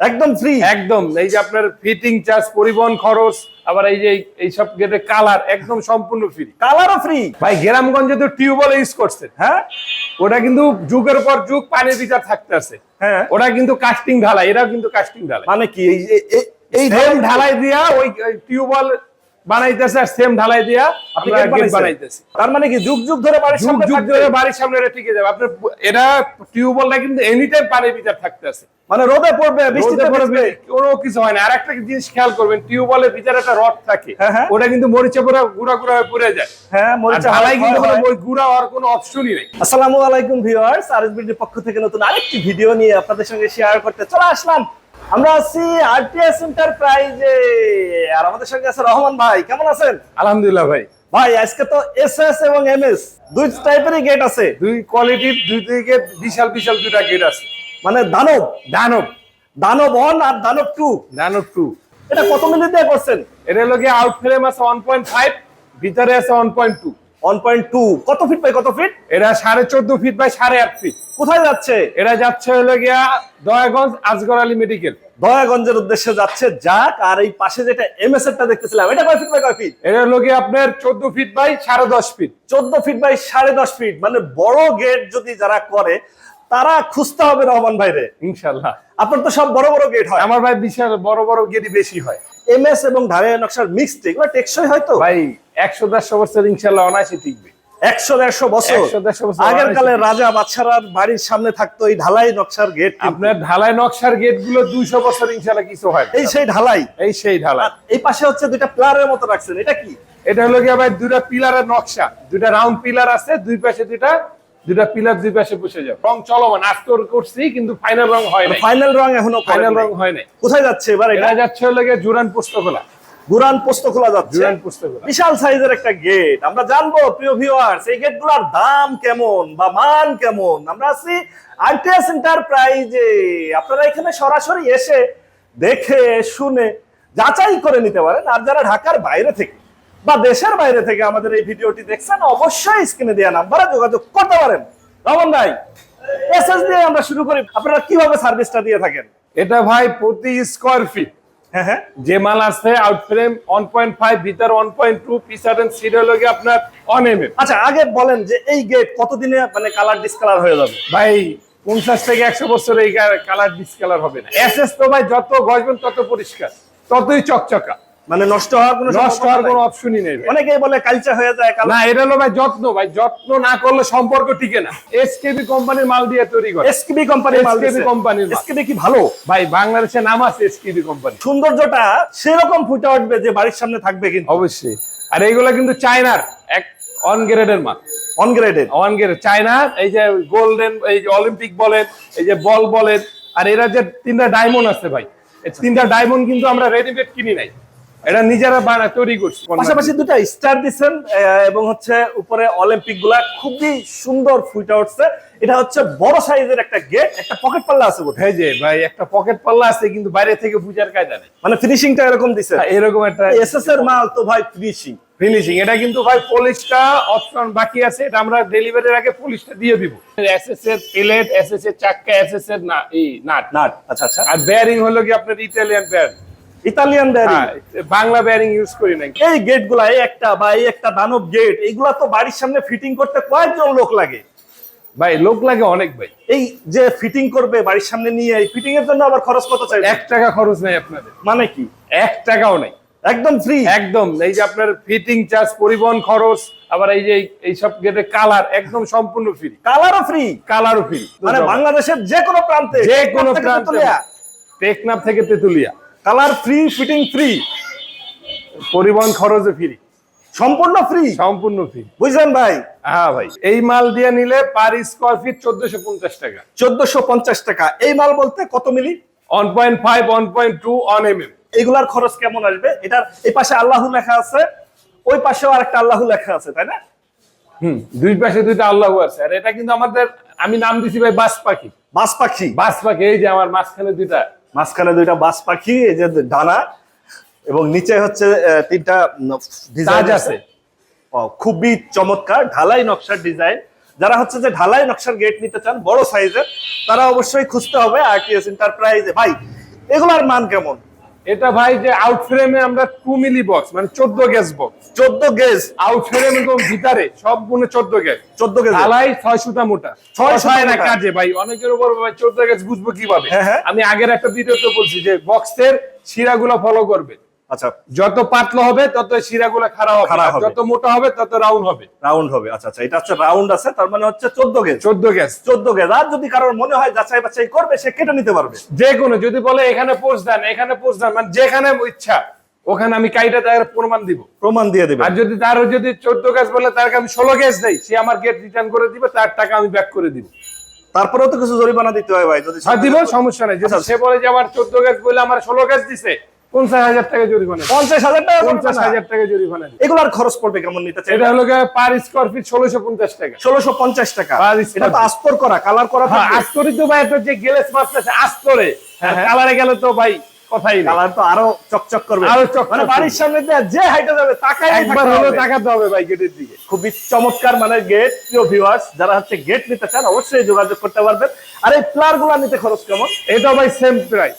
একদম ফ্রি একদম এই যে আপনার ফিটিং চার্জ পরিবহন খরচ আবার এই যে এই সব গেটে কালার একদম সম্পূর্ণ ফ্রি কালারও ফ্রি ভাই গ্রামগঞ্জে তো টিউবওয়েল ইউজ করছে হ্যাঁ? ওটা কিন্তু যুগের পর যুগ পানির ভিতর থাকতে আছে। হ্যাঁ। ওটা কিন্তু কাস্টিং ঢালাই এটাও কিন্তু কাস্টিং ঢালাই। মানে কি এই এই সেম ঢালাই দিয়া ওই টিউবওয়েল বানাইতেছে আর সেম ঢালাই দিয়া আপনি গেট? বানাইতেছি। তার মানে কি যুগ যুগ ধরে বাড়ির সামনে যুগ? ধরে বাড়ির সামনে এটা টিকে যাবে। আপনার এটা টিউবওয়েলটা কিন্তু এনি টাইম পানির ভিতর থাকতে আছে। মানে রোদে পড়বে বৃষ্টিতে পড়বে, কোনো কিছু হয় না। আর একটা জিনিস খেয়াল করবেন টিউবওয়েলের ভিতরে একটা রড থাকে। হ্যাঁ, হ্যাঁ। ওটা কিন্তু মরিচে পুরো গুড়া গুড়া হয়ে পড়ে যায়। হ্যাঁ মরিচা ঢালাই কিন্তু। ওই গুড়া হওয়ার কোনো অপশনই নেই। আসসালামু আলাইকুম ভিউয়ার্স। আরএসবিডির পক্ষ থেকে নতুন আরেকটি ভিডিও নিয়ে আপনাদের সঙ্গে শেয়ার করতে চলে আসলাম। আমরা আছি আরটিএস এন্টারপ্রাইজে আর আমাদের সঙ্গে আছে রহমান ভাই। কেমন আছেন? আলহামদুলিল্লাহ ভাই। ভাই আজকে তো এসএস এবং এমএস দুই টাইপেরই গেট আছে। দুই কোয়ালিটির দুই দিকে বিশাল বিশাল দুইটা গেট আছে। মানে দানব। দানব। দানব ওয়ান আর দানব টু দানব টু এটা কত মিনিট দিয়ে করছেন? এটা হলো গিয়ে আউট ফ্রেম আছে ওয়ান পয়েন্ট ফাইভ ভিতরে আছে one point two one point two কত ফিট বাই কত ফিট এটা সাড়ে চোদ্দ ফিট বাই সাড়ে আট ফিট কোথায় যাচ্ছে? এটা যাচ্ছে হলো গিয়া দয়াগঞ্জ আজগর আলী মেডিকেল দয়াগঞ্জের উদ্দেশ্যে যাচ্ছে যাক আর এই পাশে যেটা এমএস এরটা দেখতেছিলাম এটা কয় ফিট বাই কয় ফিট এটা গিয়ে আপনার চোদ্দ ফিট বাই সাড়ে দশ ফিট চোদ্দ ফিট বাই সাড়ে দশ ফিট মানে বড় গেট যদি যারা করে তারা খুঁজতে হবে রহমান ভাইরে। ইনশাল্লাহ। আপনার তো সব বড় বড় গেট হয়। আমার ভাই বিশাল বড় বড় গেটই বেশি হয়। এমএস এবং ঢালাই নকশার মিক্সড এগুলো টেকসই হয়তো ভাই একশো দেড়শো বছর ইনশাল্লাহ অনায়াসে টিকবে। একশো দেড়শো বছর। আগের কালে রাজা বাচ্চারার বাড়ির সামনে থাকতো এই ঢালাই নকশার গেট আপনার ঢালাই নকশার গেটগুলো দুইশো বছর ইনশাল্লাহ কিছু হয় এই সেই ঢালাই। এই সেই ঢালাই। এই পাশে হচ্ছে দুইটা প্লারের মতো রাখছেন। এটা কি? এটা হলো গিয়ে ভাই দুটা পিলারের নকশা। দুটা রাউন্ড পিলার আছে দুই পাশে দুইটা দুটা পিলার দুই পাশে বসে যাবে। রং চলমান আস্তর করছি কিন্তু ফাইনাল রং হয় না ফাইনাল রং এখনও ফাইনাল রং হয় নাই। কোথায় যাচ্ছে এবার এটা? যাচ্ছে হলো জুরান পুস্তকলা গুরান পোস্ত খোলা যাচ্ছে। জুরান পুস্তকলা বিশাল সাইজের একটা গেট আমরা জানব প্রিয় ভিউয়ার্স এই গেটগুলোর দাম কেমন বা মান কেমন? আমরা আছি আরটিএস এন্টারপ্রাইজে আপনারা এখানে সরাসরি এসে দেখে শুনে যাচাই করে নিতে পারেন। আর যারা ঢাকার বাইরে থেকে বা দেশের বাইরে থেকে আমাদের এই ভিডিওটি দেখছেন অবশ্যই স্ক্রিনে দেওয়া নাম্বারে যোগাযোগ করতে পারেন। রমন ভাই এসএস দিয়ে আমরা শুরু করি। আপনারা কীভাবে সার্ভিসটা দিয়ে থাকেন? এটা ভাই প্রতি স্কোয়ার ফিট হ্যাঁ যে মাল আছে ভিতর পিসার এন্ড আপনার অন এম আচ্ছা আগে বলেন যে এই গেট কতদিনে মানে কালার ডিসকালার হয়ে যাবে? ভাই পঞ্চাশ থেকে একশো বছর এই কালার ডিসকালার হবে না। এসএস তো ভাই যত গজবেন তত পরিষ্কার ততই চকচকা। মানে নষ্ট হওয়ার কোনো নষ্ট হওয়ার কোনো অপশনই নেই। অনেকেই বলে কালচা হয়ে যায় না এটা হলো ভাই যত্ন ভাই যত্ন না করলে সম্পর্ক টিকে না। এসকেবি কোম্পানির মাল দিয়ে তৈরি করে। এসকেবি কোম্পানির মাল SKB কোম্পানির এসকেবি কি ভালো? ভাই বাংলাদেশে নাম আছে এসকেবি কোম্পানি সৌন্দর্যটা সেরকম ফুটে উঠবে যে বাড়ির সামনে থাকবে কিন্তু। অবশ্যই। আর এইগুলা কিন্তু চায়নার এক অন গ্রেডের মাল। অনগ্রেডেড অন গ্রেড চায়নার এই যে গোল্ডেন এই যে অলিম্পিক বলেন এই যে বল বলেন আর এরা যে তিনটা ডায়মন্ড আছে ভাই তিনটা ডায়মন্ড কিন্তু আমরা রেডিমেড কিনি নাই। এটা নিজেরা বানা তৈরি করছি পাশাপাশি দুটা স্টার দিচ্ছেন এবং হচ্ছে উপরে অলিম্পিকগুলা খুবই সুন্দর ফুটে উঠছে। এটা হচ্ছে বড় সাইজের একটা গেট একটা পকেট পাল্লা আছে বোধহয়। হ্যাঁ যে ভাই একটা পকেট পাল্লা আছে কিন্তু বাইরে থেকে কায়দা নেই। মানে ফিনিশিংটা এরকম দিছে। এরকম একটা এসএস এর মাল তো ভাই ফিনিশিং ফিনিশিং এটা কিন্তু ভাই পলিশটা অপশন বাকি আছে এটা আমরা ডেলিভারির আগে পলিশটা দিয়ে দিব। এসএস এর প্লেট এসএস এর চাক্কা এসএস এর না এই নাট। নাট আচ্ছা আচ্ছা। আর বেয়ারিং হলো কি আপনার ইতালিয়ান বেয়ারিং ইতালিয়ান ব্যারিং হ্যাঁ বাংলা বেয়ারিং ইউজ করি না এই এই একটা বা এই একটা দানব গেট তো বাড়ির সামনে ফিটিং করতে কয়েকজন লোক লাগে। ভাই লোক লাগে অনেক ভাই। এই যে ফিটিং করবে বাড়ির সামনে নিয়ে এই ফিটিং এর জন্য আবার খরচ কত চাই এক টাকা খরচ নেই আপনাদের। মানে কি? এক টাকাও নেই। একদম ফ্রি একদম এই যে আপনার ফিটিং চার্জ পরিবহন খরচ আবার এই যে এই সব গেটে কালার একদম সম্পূর্ণ ফ্রি কালারও ফ্রি কালারও ফ্রি মানে বাংলাদেশের যে কোনো প্রান্তে যে কোনো প্রান্তে টেকনাফ থেকে Tetulia. Colour free fitting free পরিবহন খরচে ফ্রি সম্পূর্ণ ফ্রি সম্পূর্ণ ফ্রি বুঝলেন ভাই? হ্যাঁ ভাই এই মাল দিয়ে নিলে পার স্কোয়ার ফিট চোদ্দশো পঞ্চাশ টাকা। চোদ্দশো পঞ্চাশ টাকা। এই মাল বলতে কত milli one point five one point two one M M এগুলার খরচ কেমন আসবে? এটার এই পাশে আল্লাহ লেখা আছে ওই পাশেও আরেকটা আল্লাহ লেখা আছে তাই না? হুম দুই পাশে দুইটা আল্লাহ আছে। আর এটা কিন্তু আমাদের আমি নাম দিছি ভাই বাস পাখি। বাস পাখি। বাস পাখি এই যে আমার মাঝখানে দুইটা। মাঝখানে দুইটা বাস পাখি এই যে ডানা এবং নিচে হচ্ছে তিনটা ডিজাইন আছে। খুবই চমৎকার ঢালাই নকশার ডিজাইন যারা হচ্ছে যে ঢালাই নকশার গেট নিতে চান বড় সাইজের তারা অবশ্যই খুঁজতে হবে আরটিএস এন্টারপ্রাইজে ভাই এগুলার মান কেমন? এটা ভাই যে আউট ফ্রেমে আমরা টু মিলি বক্স মানে চোদ্দ গ্যাস বক্স চোদ্দ গ্যাস আউট ফ্রেম এবং ভিতরে সব গুণে চোদ্দ গ্যাস চোদ্দ গ্যাস আলাই ছয় সুতা মোটা। ছয় ছয় না কাজে ভাই অনেকের উপর ভাই চোদ্দ গ্যাস বুঝব কীভাবে? হ্যাঁ, হ্যাঁ। আমি আগের একটা ভিডিওতে বলছি যে বক্সের শিরাগুলো ফলো করবে। আচ্ছা। যত পাতলা হবে তত শিরাগুলো খারাপ হবে। খাড়া হবে। যত মোটা হবে তত রাউন্ড হবে। রাউন্ড হবে আচ্ছা আচ্ছা এটা হচ্ছে রাউন্ড আছে তার মানে হচ্ছে গ্যাস আর যদি কারোর মনে হয় যাচাই বাছাই করবে সে কেটে নিতে পারবে। যে কোনো যদি বলে এখানে পোস্ট দেন এখানে পোস্ট দেন মানে যেখানে ইচ্ছা ওখানে আমি কাইটা তার প্রমাণ দিব। প্রমাণ দিয়ে দেবে। আর যদি তার যদি চোদ্দ গ্যাস বলে তাকে আমি ষোলো গ্যাস দেই সে আমার গেট রিটার্ন করে দিবে তার টাকা আমি ব্যাক করে দিব। তারপরেও তো কিছু জরিমানা দিতে হয় ভাই যদি দিব সমস্যা নেই। যদি আচ্ছা। সে বলে যে আমার চোদ্দ গ্যাস বলে আমার ষোলো গ্যাস দিছে পঞ্চাশ হাজার টাকা জরিমানা। পঞ্চাশ হাজার টাকা পঞ্চাশ হাজার টাকা জরিমানা। এগুলার খরচ পড়বে কেমন নিতে চাই এটা হলো পার স্কোয়ার ফিট ষোলোশো পঞ্চাশ টাকা। ষোলোশো পঞ্চাশ টাকা। এটা তো আস্তর করা কালার করা হ্যাঁ আস্তরি তো ভাই যে গেলেস মারতেছে আস্তরে। হ্যাঁ, হ্যাঁ। কালারে গেলে তো ভাই কথাই কালার তো আরও চকচক করবে। আরও মানে বাড়ির সামনে যে হাইটে যাবে তাকাই একবার হলো তাকাতে হবে ভাই গেটের দিকে। খুবই চমৎকার মানে গেট প্রিয় ভিউয়ার্স যারা হচ্ছে গেট নিতে চান অবশ্যই যোগাযোগ করতে পারবেন। আর এই প্লারগুলা নিতে খরচ কেমন? এটা ভাই সেম প্রাইস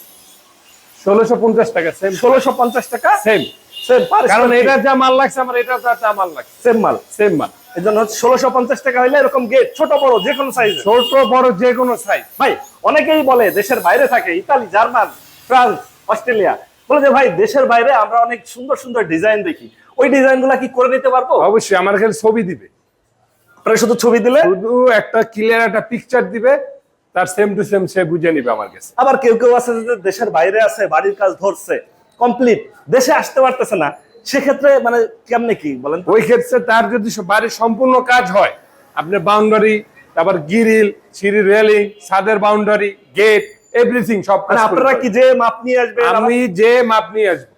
ষোলোশো পঞ্চাশ টাকা সেম ষোলোশো পঞ্চাশ টাকা? সেম সেম কারণ এটা যা মাল লাগছে আমার এটা যা মাল লাগছে। সেম মাল। সেম মাল। এই জন্য হচ্ছে ষোলোশো পঞ্চাশ টাকা হইলে এরকম গেট ছোট বড় যে কোনো সাইজ ছোট বড় যে কোনো সাইজ ভাই অনেকেই বলে দেশের বাইরে থাকে ইতালি জার্মান ফ্রান্স অস্ট্রেলিয়া। বলে যে ভাই দেশের বাইরে আমরা অনেক সুন্দর সুন্দর ডিজাইন দেখি। ওই ডিজাইনগুলা কি করে নিতে পারব? অবশ্যই আমার কাছে ছবি দিবে। আপনারা শুধু ছবি দিলে? শুধু একটা ক্লিয়ার একটা পিকচার দিবে। তার সেম টু সেম সে বুঝে নিবে আমার কাছে। আবার কেউ কেউ আছে যে দেশের বাইরে আছে বাড়ির কাজ ধরছে কমপ্লিট দেশে আসতে পারতেছে না। সেক্ষেত্রে মানে কেমনে কি বলেন ওই ক্ষেত্রে তার যদি বাড়ির সম্পূর্ণ কাজ হয় আপনার বাউন্ডারি তারপর গিরিল সিঁড়ি রেলিং ছাদের বাউন্ডারি গেট এভরিথিং সব মানে আপনারা কি যে মাপ নিয়ে আসবেন আমি যে মাপ নিয়ে আসব।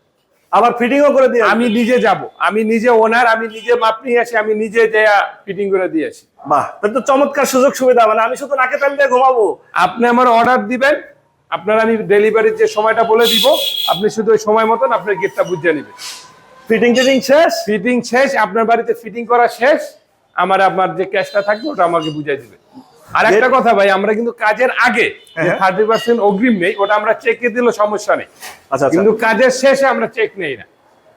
আবার ফিটিংও করে দিয়ে আমি নিজে যাব। আমি নিজে ওনার আমি নিজে মাপ নিয়ে আসি আমি নিজে যে ফিটিং করে দিয়ে আসি। বাহ তাহলে তো চমৎকার সুযোগ সুবিধা মানে আমি শুধু নাকে তেল দিয়ে ঘুমাবো। আপনি আমার অর্ডার দিবেন আপনার আমি ডেলিভারির যে সময়টা বলে দিব আপনি শুধু ওই সময় মতন আপনার গেটটা বুঝিয়ে নেবেন। ফিটিং টিটিং শেষ? ফিটিং শেষ আপনার বাড়িতে ফিটিং করা শেষ আমার আপনার যে ক্যাশটা থাকবে ওটা আমাকে বুঝাই দিবে আর একটা কথা ভাই আমরা কিন্তু কাজের আগে হ্যাঁ। থার্টি পার্সেন্ট অগ্রিম নেই ওটা আমরা চেকে দিলে সমস্যা নেই। আচ্ছা আচ্ছা। কিন্তু কাজের শেষে আমরা চেক নেই না।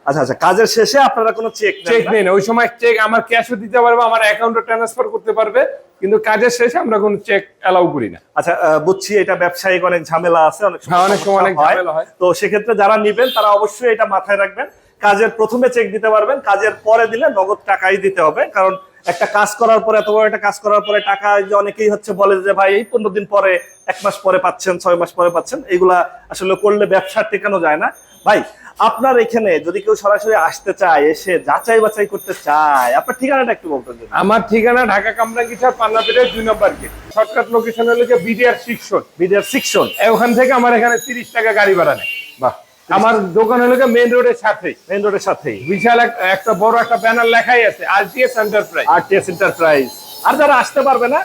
আচ্ছা আচ্ছা কাজের শেষে আপনারা কোনো চেক চেক নেই না ওই সময় চেক আমার ক্যাশও দিতে পারবে আমার অ্যাকাউন্টে ট্রান্সফার করতে পারবে কিন্তু কাজের শেষে আমরা কোনো চেক অ্যালাউ করি না। আচ্ছা বুঝছি এটা ব্যবসায়িক অনেক ঝামেলা আছে অনেক হ্যাঁ, অনেক সময় অনেক সমস্যা ঝামেলা হয়। তো সেক্ষেত্রে যারা নিবেন তারা অবশ্যই এটা মাথায় রাখবেন। কাজের প্রথমে চেক দিতে পারবেন কাজের পরে দিলে নগদ টাকাই দিতে হবে। কারণ একটা কাজ করার পরে এত বড় একটা কাজ করার পরে টাকা যে অনেকেই হচ্ছে বলে যে ভাই এই পনেরো দিন পরে এক মাস পরে পাচ্ছেন ছয় মাস পরে পাচ্ছেন। এগুলা আসলে করলে ব্যবসা টেকানো যায় না। ভাই আপনার এখানে যদি কেউ সরাসরি আসতে চায় এসে যাচাই বাছাই করতে চায় আপনার ঠিকানাটা একটু বলতেন যদি। আমার ঠিকানা ঢাকা কামরাঙ্গিচার পান্নাপীরের দুই নম্বর গেট। শর্টকাট লোকেশন হলো যে বিডিআর শিক্ষণ বিডিআর সিকশন ওখান থেকে আমার এখানে তিরিশ টাকা গাড়ি ভাড়া নেয়। বাহ। আমার দোকান হলো মেন রোডের সাথেই মেইন রোডের সাথেই। বিশাল একটা বড় একটা ব্যানার লেখাই আছে আরটিএস এন্টারপ্রাইজ আরটিএস এন্টারপ্রাইজ আর যারা আসতে পারবে না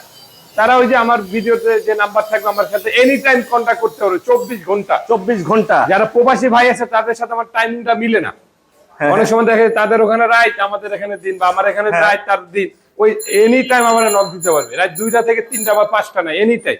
তারা ওই যে আমার ভিডিওতে যে নাম্বার থাকবে আমার সাথে এনি টাইম কন্ট্যাক্ট করতে হবে চব্বিশ ঘণ্টা। চব্বিশ ঘণ্টা। যারা প্রবাসী ভাই আছে তাদের সাথে আমার টাইমিংটা মিলে না। হ্যাঁ, অনেক সময় দেখে তাদের ওখানে রাইট আমাদের এখানে দিন বা আমার এখানে হ্যাঁ। রাইট তার দিন। ওই এনি টাইম আমার নক দিতে পারবে। রাত দুইটা থেকে তিনটা বা পাঁচটা না এনি টাইম